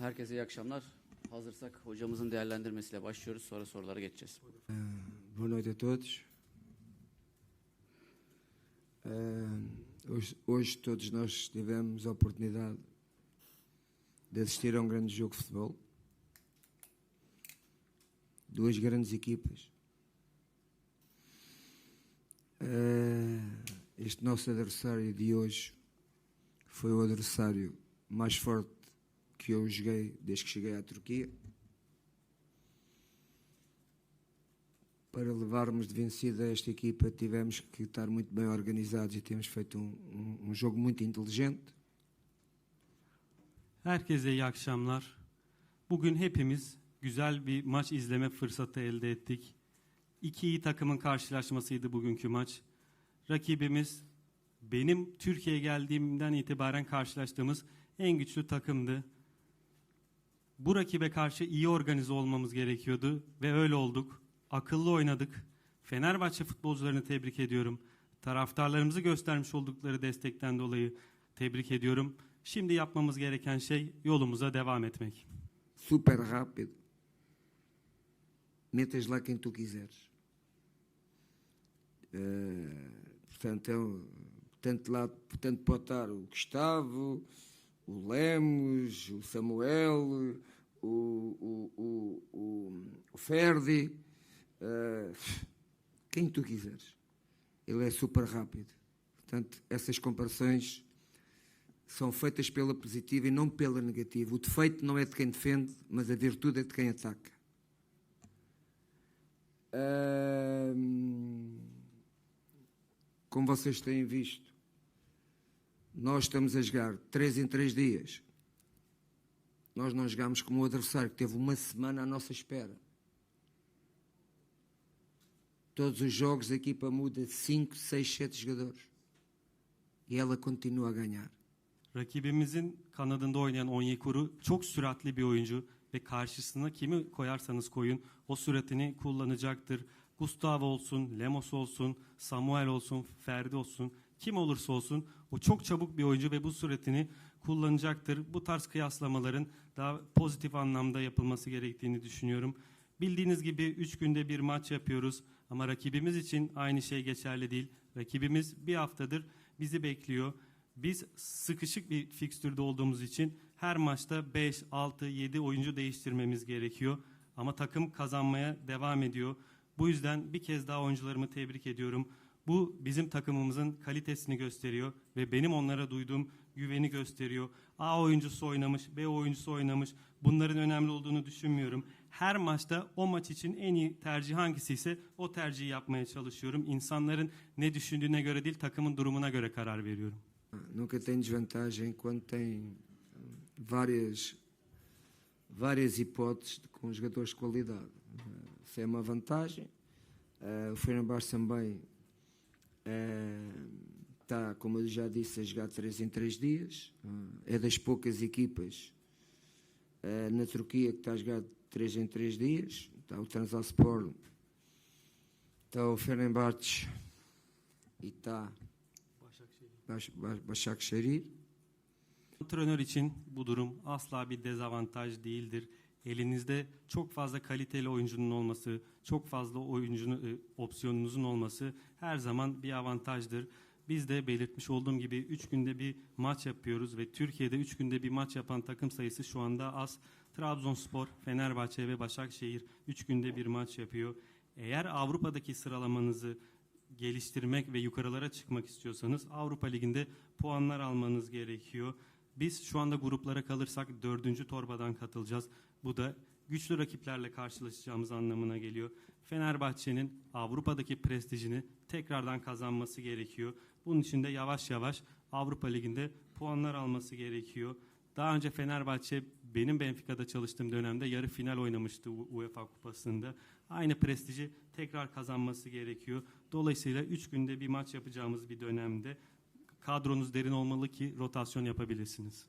Herkese iyi akşamlar. Hazırsak hocamızın değerlendirmesiyle başlıyoruz. Sonra sorulara geçeceğiz. Boa noite a todos. Hoje, hoje todos nós tivemos a oportunidade de assistir a um grande jogo de futebol. Duas grandes equipas. Este nosso adversário de hoje foi o adversário mais forte que eu joguei desde que cheguei à Turquia. para levarmos de vencida esta equipa tivemos que estar muito bem organizados e temos feito um, um- um jogo muito inteligente. Herkese iyi akşamlar. Bugün hepimiz güzel bir maç izleme fırsatı elde ettik. İki iyi takımın karşılaşmasıydı bugünkü maç. Rakibimiz benim Türkiye'ye geldiğimden itibaren karşılaştığımız en güçlü takımdı. Bu rakibe karşı iyi organize olmamız gerekiyordu ve öyle olduk. Akıllı oynadık. Fenerbahçe futbolcularını tebrik ediyorum. Taraftarlarımızı göstermiş oldukları destekten dolayı tebrik ediyorum. Şimdi yapmamız gereken şey yolumuza devam etmek. Super rápido. Metas lá quem tu quiseres. Eh, portanto, é um- tanto, lá, portanto, pode estar o Gustavo, o Lemos, o Samuel, o, o, o, o, o Ferdi, eh, quem tu quiseres. Ele é super rápido. Portanto, essas comparações são feitas pela positiva e não pela negativa. O defeito não é de quem defende, mas a virtude é de quem ataca. Ahm, como vocês têm visto, nós estamos a jogar 3 em 3 dias. Nós não jogamos como o adversário que teve uma semana à nossa espera. Todos os jogos a equipa muda 5, 6, 7 jogadores. E ela continua a ganhar. Rakibimizin kanadında oynayan Onyekuru çok süratli bir oyuncu ve karşısına kimi koyarsanız koyun o süratini kullanacaktır. Gustavo olsun, Lemos olsun, Samuel olsun, Ferdi olsun, kim olursa olsun o çok çabuk bir oyuncu ve bu süratini kullanacaktır. Bu tarz kıyaslamaların daha pozitif anlamda yapılması gerektiğini düşünüyorum. Bildiğiniz gibi 3 günde bir maç yapıyoruz ama rakibimiz için aynı şey geçerli değil. Rakibimiz bir haftadır bizi bekliyor. Biz sıkışık bir fikstürde olduğumuz için her maçta 5, 6, 7 oyuncu değiştirmemiz gerekiyor. Ama takım kazanmaya devam ediyor. Bu yüzden bir kez daha oyuncularımı tebrik ediyorum. Bu bizim takımımızın kalitesini gösteriyor ve benim onlara duyduğum güveni gösteriyor. A oyuncusu oynamış, B oyuncusu oynamış. Bunların önemli olduğunu düşünmüyorum. Her maçta o maç için en iyi tercih hangisi ise o tercihi yapmaya çalışıyorum. İnsanların ne düşündüğüne göre değil, takımın durumuna göre karar veriyorum. Nunca tem desvantagem quando tem várias, várias hipóteses com jogadores de qualidade. Eh, Isso é uma vantagem. Eh, O Fenerbahçe também está, como eu já disse, a jogar 3 em 3 dias. Eh, É das poucas equipas eh, na Turquia que está a jogar 3 em 3 dias. Está o Transaspor, está o Fenerbahçe e está Baş, Baş, Başakşehir. Antrenör için bu durum asla bir dezavantaj değildir. Elinizde çok fazla kaliteli oyuncunun olması, çok fazla oyuncunun e, opsiyonunuzun olması her zaman bir avantajdır. Biz de belirtmiş olduğum gibi 3 günde bir maç yapıyoruz ve Türkiye'de 3 günde bir maç yapan takım sayısı şu anda az. Trabzonspor, Fenerbahçe ve Başakşehir 3 günde bir maç yapıyor. Eğer Avrupa'daki sıralamanızı geliştirmek ve yukarılara çıkmak istiyorsanız Avrupa Ligi'nde puanlar almanız gerekiyor. Biz şu anda gruplara kalırsak dördüncü torbadan katılacağız. Bu da güçlü rakiplerle karşılaşacağımız anlamına geliyor. Fenerbahçe'nin Avrupa'daki prestijini tekrardan kazanması gerekiyor. Bunun için de yavaş yavaş Avrupa Ligi'nde puanlar alması gerekiyor. Daha önce Fenerbahçe benim Benfica'da çalıştığım dönemde yarı final oynamıştı UEFA Kupası'nda. Aynı prestiji tekrar kazanması gerekiyor. Dolayısıyla 3 günde bir maç yapacağımız bir dönemde kadronuz derin olmalı ki rotasyon yapabilirsiniz.